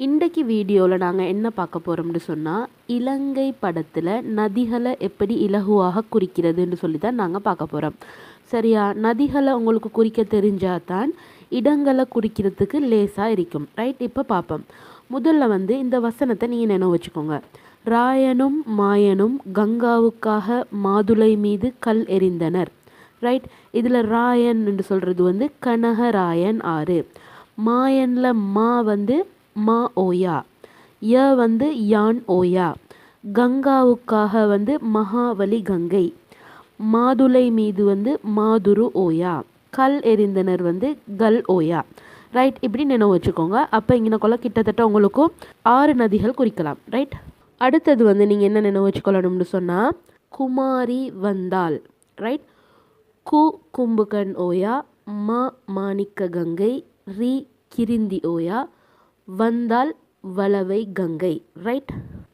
இன்றைக்கு வீடியோவில் நாங்கள் என்ன பார்க்க போகிறோம்னு சொன்னால் இலங்கை படத்தில் நதிகளை எப்படி இலகுவாக குறிக்கிறதுன்னு சொல்லி தான் நாங்கள் பார்க்க போகிறோம் சரியா? நதிகளை உங்களுக்கு குறிக்க தெரிஞ்சால் தான் இடங்களை குறிக்கிறதுக்கு லேசாக இருக்கும். ரைட்? இப்போ பார்ப்போம். முதல்ல வந்து இந்த வசனத்தை நீங்கள் நினைவு வச்சுக்கோங்க. ராயனும் மாயனும் கங்காவுக்காக மாதுளை மீது கல் எறிந்தனர். ரைட்? இதில் ராயன் என்று சொல்கிறது வந்து கனகராயன் ஆறு. மாயனில் மா வந்து மா ஓயா. ய வந்து யான் ஓயா. கங்காவுக்காக வந்து மகாவலி கங்கை. மாதுளை மீது வந்து மாதுரு ஓயா. கல் எறிந்தனர் வந்து கல் ஓயா. ரைட் இப்படி நினைவு வச்சுக்கோங்க. அப்போ இங்கனக்குள்ள கிட்டத்தட்ட உங்களுக்கும் ஆறு நதிகள் குறிக்கலாம். ரைட்? அடுத்தது வந்து நீங்கள் என்ன நினைவு வச்சுக்கொள்ளணும்னு சொன்னால் குமாரி வந்தாள். ரைட்? கு கும்புகன் ஓயா மா மாணிக்க கங்கை ரி கிரிந்தி ஓயா வந்தால் வளவை கங்கை ரைட்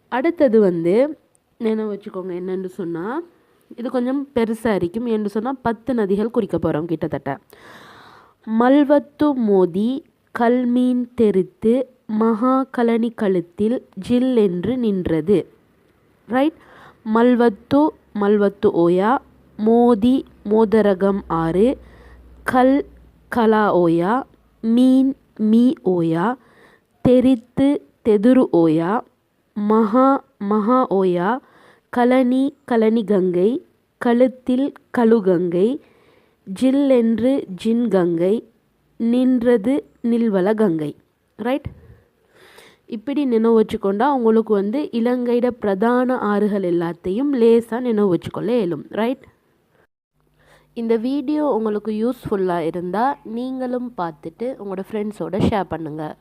அடுத்தது வந்து நினைவு வச்சுக்கோங்க என்னென்னு சொன்னால் இது கொஞ்சம் பெருசாக இருக்கும். என்று சொன்னால் பத்து நதிகள் குறிக்க போகிறோம் கிட்டத்தட்ட. மல்வத்து மோதி கல்மீன் தெரித்து மகா கலனி கழுத்தில் ஜில் என்று நின்றது ரைட் மல்வத்து மல்வத்து ஓயா மோதி மோதரகம் ஆறு கல் கலா ஓயா மீன் மீ ஓயா தெரித்து தெதுரு ஓயா மகா மகா ஓயா கலனி கலனி கங்கை கழுத்தில் கழுகங்கை ஜில்லென்று ஜின் கங்கை நின்றது நில்வல கங்கை. ரைட் இப்படி நினைவு வச்சுக்கொண்டா உங்களுக்கு வந்து இலங்கையிட பிரதான ஆறுகள் எல்லாத்தையும் லேசாக நினைவு வச்சுக்கொள்ள இயலும். ரைட் இந்த வீடியோ உங்களுக்கு யூஸ்ஃபுல்லாக இருந்தால் நீங்களும் பார்த்துட்டு உங்களோட ஃப்ரெண்ட்ஸோட ஷேர் பண்ணுங்கள்